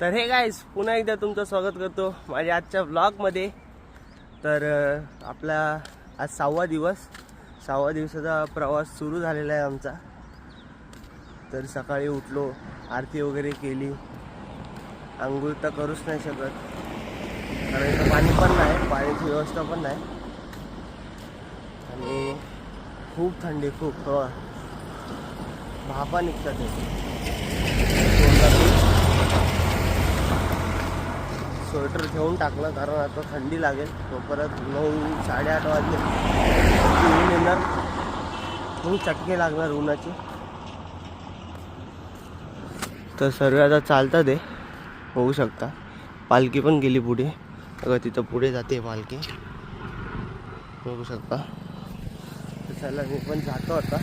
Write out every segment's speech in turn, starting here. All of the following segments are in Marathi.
तर हे गाईज पुन्हा एकदा तुमचं स्वागत करतो माझ्या आजच्या ब्लॉगमध्ये तर आपला आज सहावा दिवस. सहावा दिवसाचा प्रवास सुरू झालेला आहे आमचा. तर सकाळी उठलो आरती वगैरे केली. आंघोळ तर करूच नाही शकत. कारण इथं पाणी पण नाही पाण्याची व्यवस्था पण नाही. आणि खूप थंडी खूप. हवा भापा निघतात ते स्वेटर घेऊन टाकलं कारण आता थंडी लागेल. तो परत नऊ साडेआठ वाजले. ऊन येणार. मग चटके लागणार उन्हाचे. तर सर्व आता चालतात आहे होऊ शकता. पालखी पण गेली पुढे. अगं तिथं पुढे जाते पालखी. बघू शकता. तर चला मी पण जातो आता.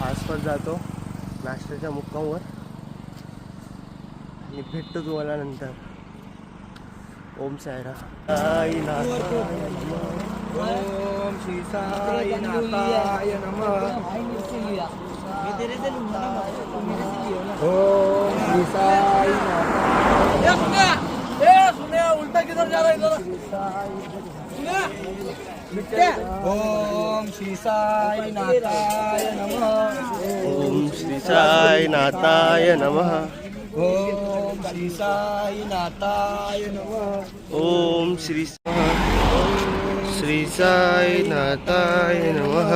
आसपास जातो. नाश्त्याच्या मुक्कामवर. आणि भेटतो तुम्हाला नंतर. ओम सायरा साई नाथ ओम श्री साई नाथाय नमः ओम श्री साई उल्टा किधर जा रहा है ओम श्री साई नाथाय नमः ओम श्री साई नाथाय नमः. ओम श्री साई नाथाय नमः। ओम श्री श्री साई नाथाय नमः।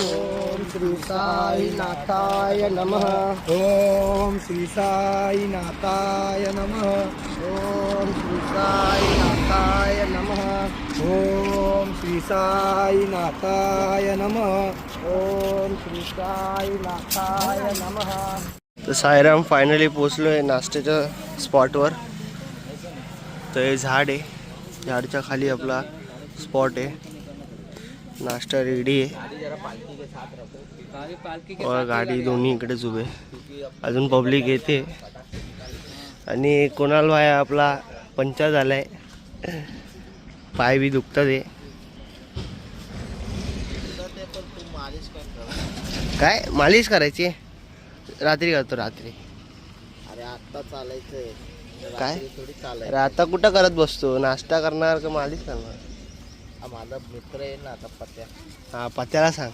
ओम श्री साई नाथाय नमः। ओम श्री साई नाथाय नमः। ओम श्री साई नाथाय नमः। ओम श्री साई नाथाय नमः। ओम श्री साई नाथाय नमः। तर सायराम फायनली पोचलो आहे नाश्त्याच्या स्पॉटवर तर हे झाड आहे. झाडच्या खाली आपला स्पॉट आहे. नाश्ता रेडी आहे. गाडी दोन्ही इकडेच उभे अजून पब्लिक येते. आणि कोणाल भाय आपला पंचा झालाय. पाय बी दुखतात आहे काय? मालिश करायची रात्री करतो रात्री. अरे आता चालायचंय. काय? थोडी अरे आता कुठं करत बसतो? नाश्ता करणार का मालिश करणार? माझा मित्र आहे ना आता पत्या. हा पत्याला सांग.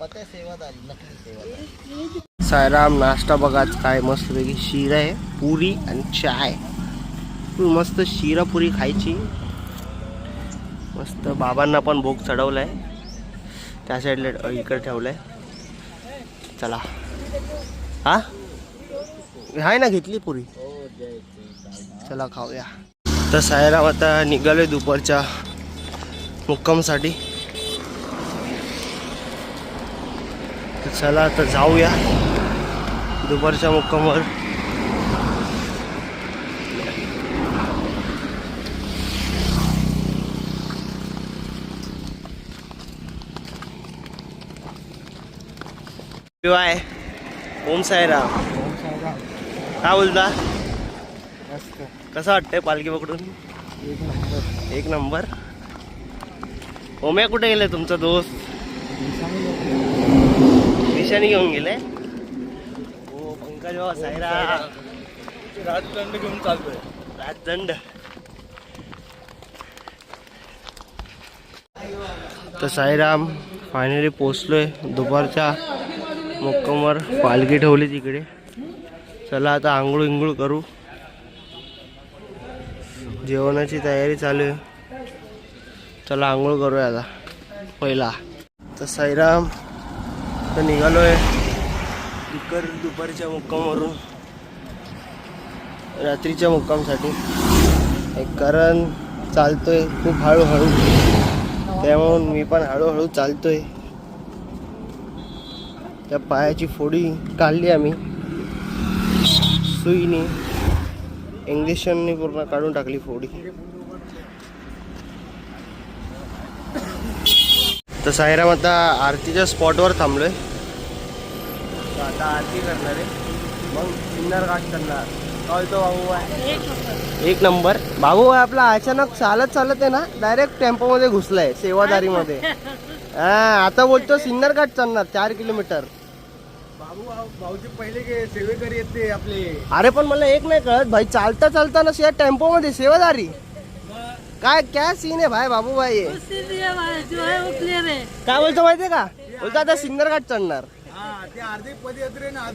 पत्या सेवादारी नकली सेवादारी सायराम नाश्ता बघा आज काय मस्तपैकी शिरा आहे पुरी आणि चाय. मस्त शिरा पुरी खायची. मस्त बाबांना पण भोग चढवलाय. त्या साईडला इकडे ठेवलाय. चला. हा? आहे ना घेतली पुरी. हो चला खाऊया. तर सायराम आता निघालोय दुपारच्या मुक्कामसाठी. चला आता जाऊया दुपारच्या मुक्कामवर. आहे ओम सायराम काय बोलता? कसं वाटतंय पालखी पकडून? एक नंबर. एक नंबर. ओम्या कुठे गेले तुमचा दोस्त? निशाणी घेऊन गेले. हो पंकज भाऊ सायरा राजदंड घेऊन चालतोय राजदंड. तर साईराम फायनली पोचलोय दुपारच्या मुक्कामवर पालखी ठेवली तिकडे. चला आता आंघोळ इंघोळ करू. जेवणाची तयारी चालू आहे. चला आंघोळ करूया आता पहिला. तर साईराम तर निघालोय दुकर दुपारच्या मुक्कामवरून. रात्रीच्या मुक्कामसाठी. एक कारण चालतोय खूप हळूहळू. त्यामुळं मी पण हळूहळू चालतोय. त्या पायाची फोडी काढली आम्ही. सुईने इंजेक्शनने पूर्ण काढून टाकली फोडी. तर साईराम आता आरतीच्या स्पॉटवर थांबलोय. तर आता आरती करणार. आहे मग सिन्नर घाट करणार. काय तो भाऊ आहे? एक नंबर. बाबू आहे आपला. अचानक चालत चालत आहे ना डायरेक्ट टेम्पोमध्ये घुसलाय सेवादारीमध्ये. हा आता बोलतो सिन्नर घाट चालणार चार किलोमीटर. अरे पण मला एक नाही कळत भाई चालता चालताना शिया टेम्पो मध्ये सेवादारी. काय क्या सीन आहे भाई बाबू भाई? हे? जो है वो क्लियर है काय बोलतो माहितीये का? बोलतो आता सिन्नर घाट चढणार. हा ना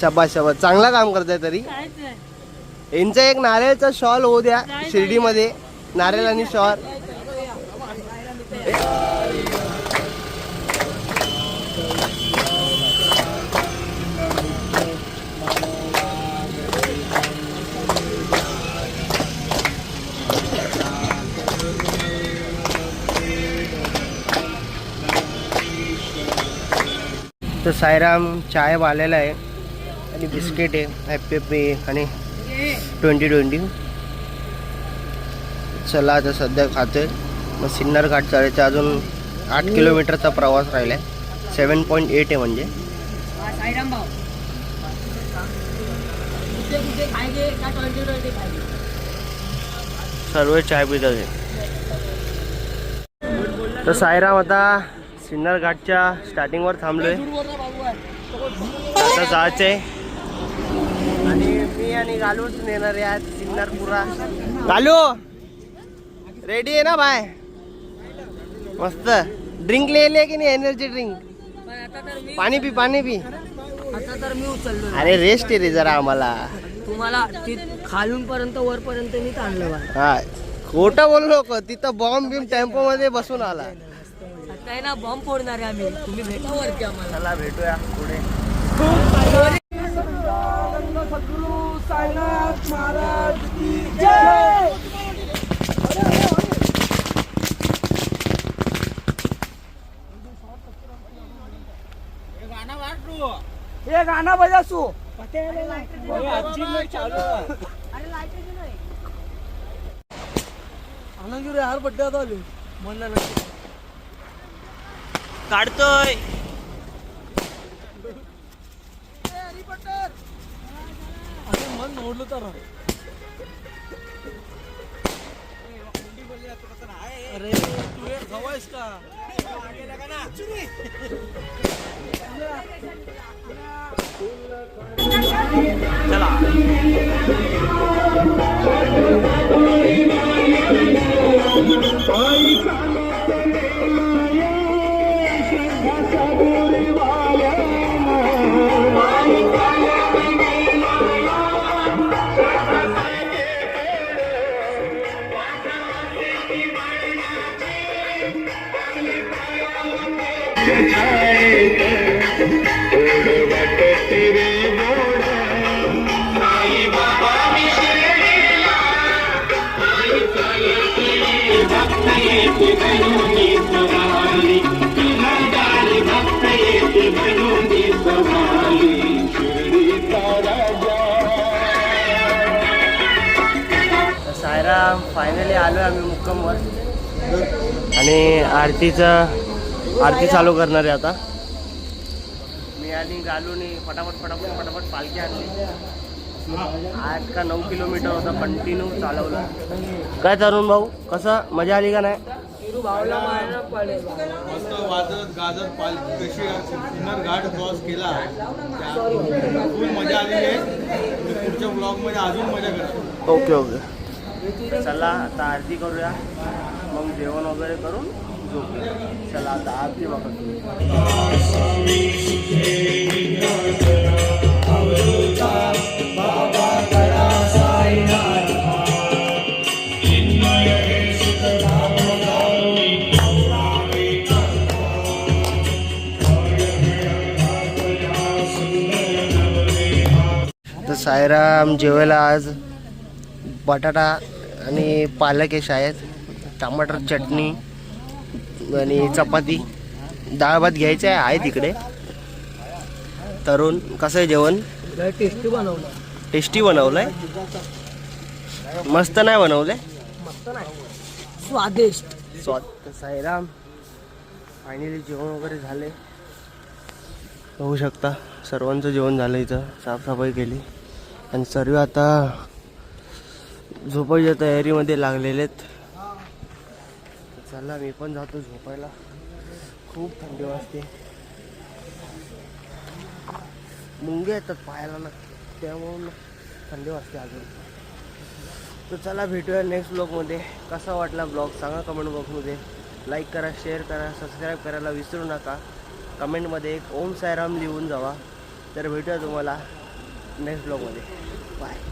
शबाश शबाश चांगला काम करताय तरी. यांचा एक नारळचा शॉल होऊ द्या शिर्डीमध्ये. नारळ आणि शॉल तर सायराम चाय आलेला आहे आणि बिस्किट आहे हॅपी हॅपी आणि ट्वेंटी ट्वेंटी. चला आता सध्या खातोय. मग सिन्नर घाट चालायचा अजून आठ किलोमीटरचा प्रवास राहिला आहे सेवन पॉईंट एट आहे म्हणजे. सर्व चाय पितात. तर साईराम आता सिन्नर घाटच्या स्टार्टिंगवर थांबलोय. आता जायचंय. आणि मी आणि गालूच नेणार आहे आज सिन्नरपुरा. गालू रेडी आहे ना बाय? मस्त. ड्रिंक लिहिले की नाही एनर्जी ड्रिंक पण पी पाणी पी. आता तर मी उचललो. अरे रेस्ट आहे रे जरा आम्हाला. तुम्हाला खालून पर्यंत वरपर्यंत मी आणलं बा हा खोटं बोलू नको. तिथं बॉम्ब बिम टेम्पो मध्ये बसून आला. आता आहे ना बॉम्ब फोडणार आहे आम्ही तुम्ही भेटा वरती आम्हाला चला भेटूया पुढे हे गाणं बजा सू आनंदगिरी हार पट्टे आता आले म्हणणार काढतोय. मन मोडलं तर. अरे तू एक हवायस का? सायरा फायनली आलो आम्ही मुक्कमवर. आणि आरतीचं आरती चालू करणार आहे आता. मी आणि गालूनी फटाफट फटाफट फटाफट पालखी आणली. आठ का नऊ किलोमीटर होता कंटिन्यू चालवलं. काय तरुण भाऊ कसं? मजा आली का नाही? भाऊला मारणं पडेल मस्त वाजत गाजत पाल कशी सिन्नर घाट क्रॉस केला. त्या- फुल मजा आलेली आहे. तुम्ही पुढच्या ब्लॉगमध्ये अजून मजा करा. Okay okay. चला आता आरती करूया. मग जेवण वगैरे करून झोपूया. चला आता आरती बघा सायराम जेवायला आज बटाटा आणि पालक आहे शाळेत टमाटर चटणी आणि चपाती. डाळ भात घ्यायचा आहे तिकडे तरुण कसं आहे जेवण? टेस्टी बनवलं. टेस्टी बनवलंय? मस्त नाही बनवलंय? मस्त नाही. स्वादिष्ट. स्वाद. साईराम फायनली जेवण वगैरे झाले बघू शकता सर्वांचं जेवण झालं इथं साफसफाई केली. आणि सर्व आता झोपायच्या तयारीमध्ये लागलेले आहेत. चला मी पण जातो झोपायला. खूप थंडी वाजते. मुंगे येतात पायाला ना त्यामुळं थंडी वाजते अजून. तर चला भेटूया नेक्स्ट ब्लॉगमध्ये कसा वाटला ब्लॉग सांगा कमेंट बॉक्समध्ये लाईक करा शेअर करा सबस्क्राईब करायला विसरू नका. कमेंटमध्ये एक ओम सायराम लिहून जावा. तर भेटूया तुम्हाला नेक्स्ट ब्लॉगमध्ये बाय